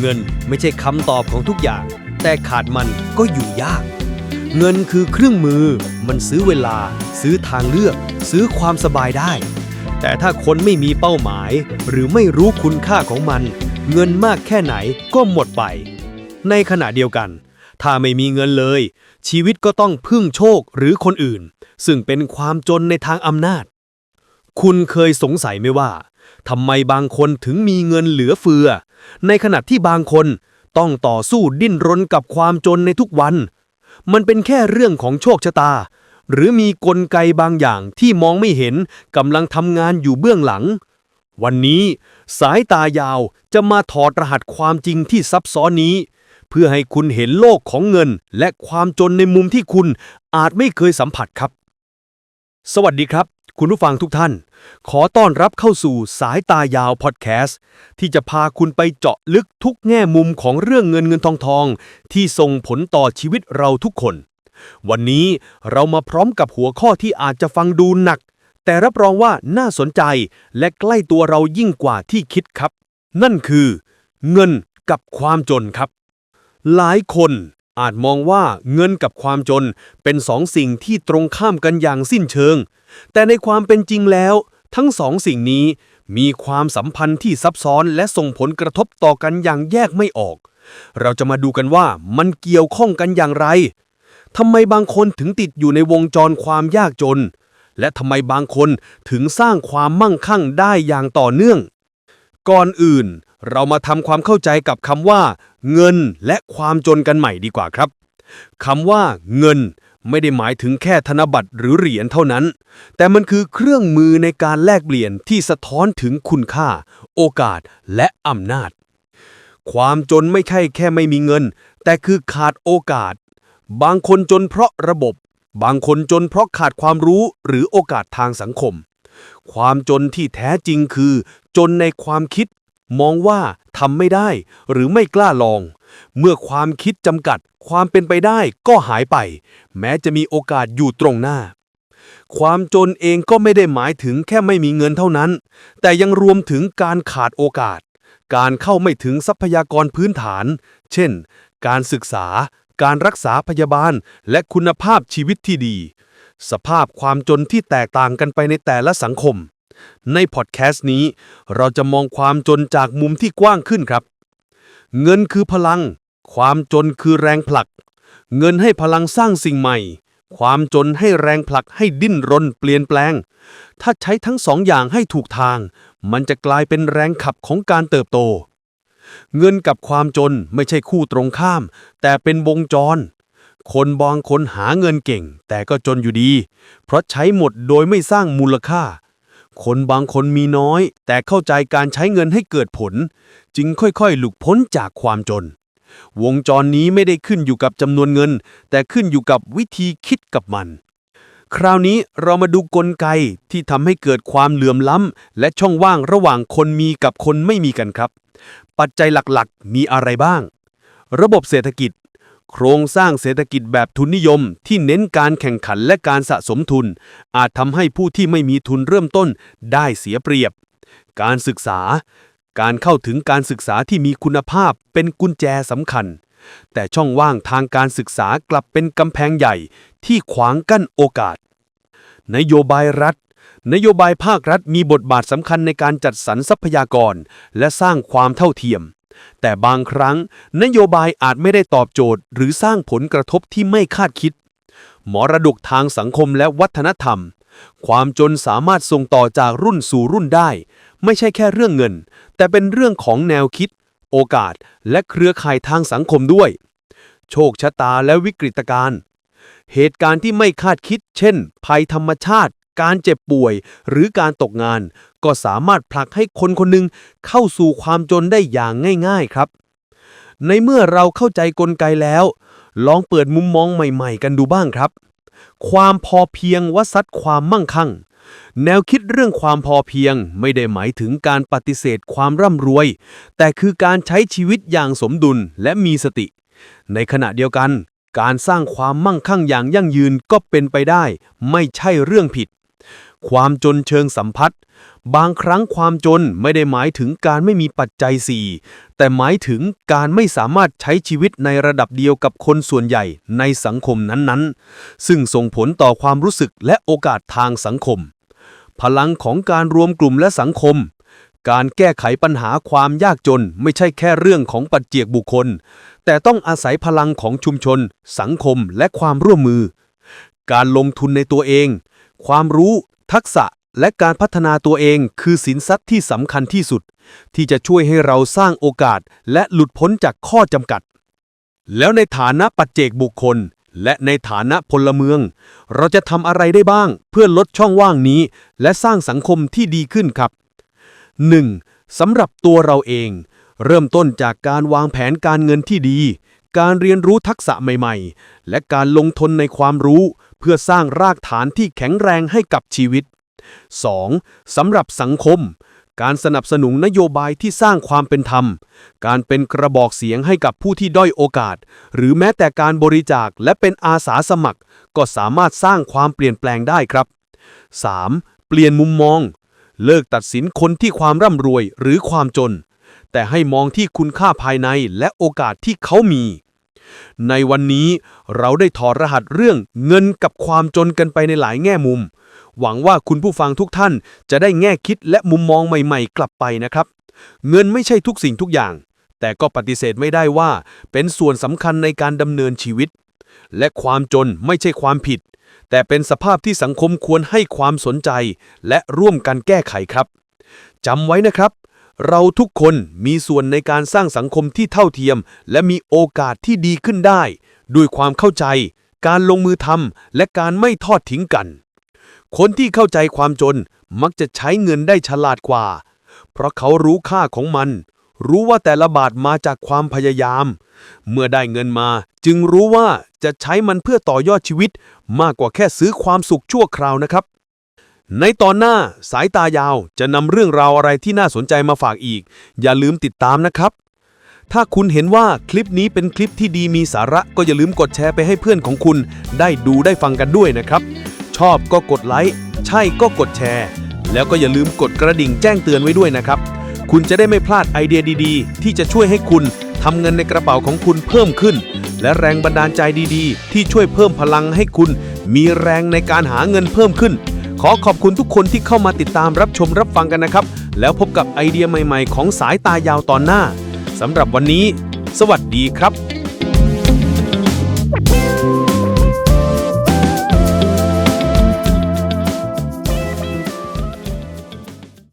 เงินไม่ใช่คำตอบของทุกอย่าง แต่ขาดมันก็อยู่ยาก เงินคือเครื่องมือ มันซื้อเวลา ซื้อทางเลือก ซื้อความสบายได้ แต่ถ้าคนไม่มีเป้าหมาย หรือไม่รู้คุณค่าของมัน เงินมากแค่ไหนก็หมดไป ในขณะเดียวกัน ถ้าไม่มีเงินเลย ชีวิตก็ต้องพึ่งโชคหรือคนอื่น ซึ่งเป็นความจนในทางอำนาจ คุณเคยสงสัยไหมว่า ทำไมบางคนถึงมีเงินเหลือเฟือ ในขณะที่บางคนต้องต่อสู้ดิ้นรนกับความจนในทุกวัน มันเป็นแค่เรื่องของโชคชะตา หรือมีกลไกบางอย่างที่มองไม่เห็นกำลังทำงานอยู่เบื้องหลัง วันนี้สายตายาวจะมาถอดรหัสความจริงที่ซับซ้อนนี้ เพื่อให้คุณเห็นโลกของเงินและความจนในมุมที่คุณอาจไม่เคยสัมผัสครับ สวัสดีครับ คุณผู้ฟังทุกท่าน ขอต้อนรับเข้าสู่สายตายาวพอดแคสต์ ที่จะพาคุณไปเจาะลึกทุกแง่มุมของเรื่องเงินเงินทองทอง ที่ส่งผลต่อชีวิตเราทุกคน วันนี้เรามาพร้อมกับหัวข้อที่อาจจะฟังดูหนัก แต่รับรองว่าน่าสนใจและใกล้ตัวเรายิ่งกว่าที่คิดครับ นั่นคือ เงินกับความจนครับ หลายคน อาจมองว่าเงินกับความจนเป็นสองสิ่งที่ตรงข้ามกันอย่างสิ้นเชิง แต่ในความเป็นจริงแล้ว ทั้งสองสิ่งนี้มีความสัมพันธ์ที่ซับซ้อนและส่งผลกระทบต่อกันอย่างแยกไม่ออก เราจะมาดูกันว่ามันเกี่ยวข้องกันอย่างไรทำไมบางคนถึงติดอยู่ในวงจรความยากจน และทำไมบางคนถึงสร้างความมั่งคั่งได้อย่างต่อเนื่อง ก่อนอื่น เรามาทำความเข้าใจกับคำว่า เงินและความจนกันใหม่ดีกว่าครับคำว่า เงิน ไม่ได้หมายถึงแค่ธนบัตรหรือเหรียญเท่านั้น แต่มันคือเครื่องมือในการแลกเปลี่ยนที่สะท้อนถึงคุณค่า โอกาสและอำนาจ ความจนไม่ใช่แค่ไม่มีเงิน แต่คือขาดโอกาส บางคนจนเพราะระบบ บางคนจนเพราะขาดความรู้หรือโอกาสทางสังคม ความจนที่แท้จริงคือ จนในความคิด มองว่าทำไม่ได้หรือไม่กล้าลอง เมื่อความคิดจำกัดความเป็นไปได้ก็หายไป แม้จะมีโอกาสอยู่ตรงหน้า ความจนเองก็ไม่ได้หมายถึงแค่ไม่มีเงินเท่านั้น แต่ยังรวมถึงการขาดโอกาส การเข้าไม่ถึงทรัพยากรพื้นฐาน เช่น การศึกษา การรักษาพยาบาล และคุณภาพชีวิตที่ดี สภาพความจนที่แตกต่างกันไปในแต่ละสังคม ในพอดแคสต์นี้ เราจะมองความจนจากมุมที่กว้างขึ้นครับ เงินคือพลัง ความจนคือแรงผลัก เงินให้พลังสร้างสิ่งใหม่ ความจนให้แรงผลักให้ดิ้นรนเปลี่ยนแปลง ถ้าใช้ทั้งสองอย่างให้ถูกทาง มันจะกลายเป็นแรงขับของการเติบโต เงินกับความจนไม่ใช่คู่ตรงข้าม แต่เป็นวงจรคนบางคนหาเงินเก่ง แต่ก็จนอยู่ดี เพราะใช้หมดโดยไม่สร้างมูลค่า คนบางคนมีน้อย แต่เข้าใจการใช้เงินให้เกิดผล จึงค่อยๆ หลุดพ้นจากความจน วงจรนี้ไม่ได้ขึ้นอยู่กับจำนวนเงิน แต่ขึ้นอยู่กับวิธีคิดกับมัน คราวนี้เรามาดูกลไกที่ทำให้เกิดความเหลื่อมล้ำและช่องว่างระหว่างคนมีกับคนไม่มีกันครับ ปัจจัยหลักๆ มีอะไรบ้าง ระบบเศรษฐกิจ โครงสร้างเศรษฐกิจแบบทุนนิยมที่เน้นการแข่งขันและการสะสมทุน อาจทำให้ผู้ที่ไม่มีทุนเริ่มต้นได้เสียเปรียบ การศึกษา การเข้าถึงการศึกษาที่มีคุณภาพเป็นกุญแจสำคัญ แต่ช่องว่างทางการศึกษากลับเป็นกำแพงใหญ่ที่ขวางกั้นโอกาส นโยบายรัฐนโยบายภาครัฐมีบทบาทสำคัญในการจัดสรรทรัพยากร และสร้างความเท่าเทียม แต่บางครั้งนโยบายอาจไม่ได้ตอบโจทย์ หรือสร้างผลกระทบที่ไม่คาดคิด มรดกทางสังคมและวัฒนธรรม ความจนสามารถส่งต่อจากรุ่นสู่รุ่นได้ ไม่ใช่แค่เรื่องเงิน แต่เป็นเรื่องของแนวคิด โอกาส และเครือข่ายทางสังคมด้วย โชคชะตาและวิกฤตการณ์เหตุการณ์ที่ไม่คาดคิด เช่น ภัยธรรมชาติ การเจ็บป่วย หรือการตกงาน ก็สามารถผลักให้คนคนหนึ่งเข้าสู่ความจนได้อย่างง่าย ๆครับ ในเมื่อเราเข้าใจกลไกแล้ว ลองเปิดมุมมองใหม่ ๆ กันดูบ้างครับ ความพอเพียงวัสัดความมั่งคั่งแนวคิดเรื่องความพอเพียงไม่ได้หมายถึงการปฏิเสธความร่ำรวย แต่คือการใช้ชีวิตอย่างสมดุลและมีสติ ในขณะเดียวกัน การสร้างความมั่งคั่งอย่างยั่งยืนก็เป็นไปได้ ไม่ใช่เรื่องผิด ความจนเชิงสัมพัทธ์บางครั้งความจนไม่ได้หมายถึงการไม่มีปัจจัยสี่แต่หมายถึงการไม่สามารถใช้ชีวิตในระดับเดียวกับคนส่วนใหญ่ในสังคมนั้นๆ ซึ่งส่งผลต่อความรู้สึกและโอกาสทางสังคม พลังของการรวมกลุ่มและสังคม การแก้ไขปัญหาความยากจนไม่ใช่แค่เรื่องของปัจเจกบุคคล แต่ต้องอาศัยพลังของชุมชน สังคมและความร่วมมือ การลงทุนในตัวเองความรู้ ทักษะและการพัฒนาตัวเองคือสินทรัพย์ที่สำคัญที่สุด ที่จะช่วยให้เราสร้างโอกาสและหลุดพ้นจากข้อจำกัด แล้วในฐานะปัจเจกบุคคล และในฐานะพลเมือง เราจะทำอะไรได้บ้าง เพื่อลดช่องว่างนี้ และสร้างสังคมที่ดีขึ้นครับ 1. สำหรับตัวเราเอง เริ่มต้นจากการวางแผนการเงินที่ดี การเรียนรู้ทักษะใหม่ ๆ และการลงทุนในความรู้ เพื่อสร้างรากฐานที่แข็งแรงให้กับชีวิต 2. สำหรับสังคม การสนับสนุนนโยบายที่สร้างความเป็นธรรม การเป็นกระบอกเสียงให้กับผู้ที่ด้อยโอกาส หรือแม้แต่การบริจาคและเป็นอาสาสมัคร ก็สามารถสร้างความเปลี่ยนแปลงได้ครับ 3. เปลี่ยนมุมมอง เลิกตัดสินคนที่ความร่ำรวยหรือความจน แต่ให้มองที่คุณค่าภายในและโอกาสที่เขามี ในวันนี้เราได้ถอดรหัสเรื่องเงินกับความจนกันไปในหลายแง่มุม หวังว่าคุณผู้ฟังทุกท่านจะได้แง่คิดและมุมมองใหม่ๆ กลับไปนะครับ เงินไม่ใช่ทุกสิ่งทุกอย่าง แต่ก็ปฏิเสธไม่ได้ว่า เป็นส่วนสำคัญในการดำเนินชีวิต และความจนไม่ใช่ความผิด แต่เป็นสภาพที่สังคมควรให้ความสนใจ และร่วมกันแก้ไขครับจำไว้นะครับ เราทุกคนมีส่วนในการสร้างสังคมที่เท่าเทียม และมีโอกาสที่ดีขึ้นได้ ด้วยความเข้าใจ การลงมือทำและการไม่ทอดทิ้งกัน คนที่เข้าใจความจนมักจะใช้เงินได้ฉลาดกว่า เพราะเขารู้ค่าของมัน รู้ว่าแต่ละบาทมาจากความพยายาม เมื่อได้เงินมา จึงรู้ว่าจะใช้มันเพื่อต่อยอดชีวิต มากกว่าแค่ซื้อความสุขชั่วคราวนะครับ ในตอนหน้าสายตายาวจะนำเรื่องราวอะไรที่น่าสนใจมาฝากอีก อย่าลืมติดตามนะครับ ถ้าคุณเห็นว่าคลิปนี้เป็นคลิปที่ดีมีสาระก็อย่าลืมกดแชร์ไปให้เพื่อนของคุณ ได้ดูได้ฟังกันด้วยนะครับ ชอบก็กดไลค์ใช่ก็กดแชร์ แล้วก็อย่าลืมกดกระดิ่งแจ้งเตือนไว้ด้วยนะครับ คุณจะได้ไม่พลาดไอเดียดีๆ ที่จะช่วยให้คุณทำเงินในกระเป๋าของคุณเพิ่มขึ้น และแรงบันดาลใจดีๆ ที่ช่วยเพิ่มพลังให้คุณ มีแรงในการหาเงินเพิ่มขึ้น ขอขอบคุณทุกคนที่เข้ามาติดตามรับชมรับฟังกันนะครับ แล้วพบกับไอเดียใหม่ๆ ของสายตายาวตอนหน้าสำหรับวันนี้ สวัสดีครับ